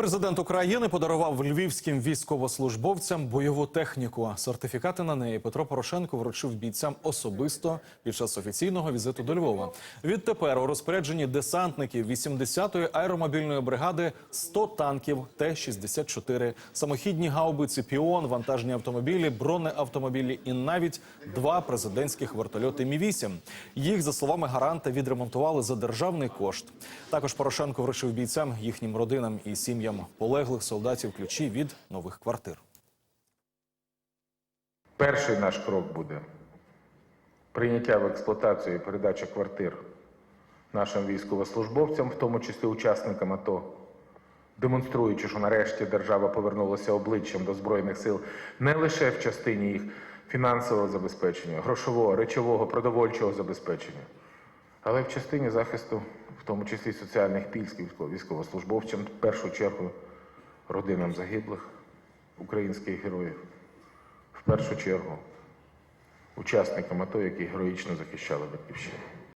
Президент України подарував львівським військовослужбовцям бойову техніку. Сертифікати на неї Петро Порошенко вручив бійцям особисто під час офіційного візиту до Львова. Відтепер у розпорядженні десантників 80-ї аеромобільної бригади 100 танків Т-64, самохідні гаубиці Піон, вантажні автомобілі, бронеавтомобілі і навіть два президентських вертольоти Мі-8. Їх, за словами гаранта, відремонтували за державний кошт. Також Порошенко вручив бійцям, їхнім родинам і сім'ям полеглих солдатів ключі від нових квартир. Перший наш крок буде прийняття в експлуатацію і передача квартир нашим військовослужбовцям, в тому числі учасникам АТО, демонструючи, що нарешті держава повернулася обличчям до Збройних сил не лише в частині їх фінансового забезпечення, грошового, речового, продовольчого забезпечення, але й в частині захисту, тому числі соціальних пільг військовослужбовцям, в першу чергу родинам загиблих українських героїв в першу чергу учасникам АТО, які героїчно захищали батьківщину.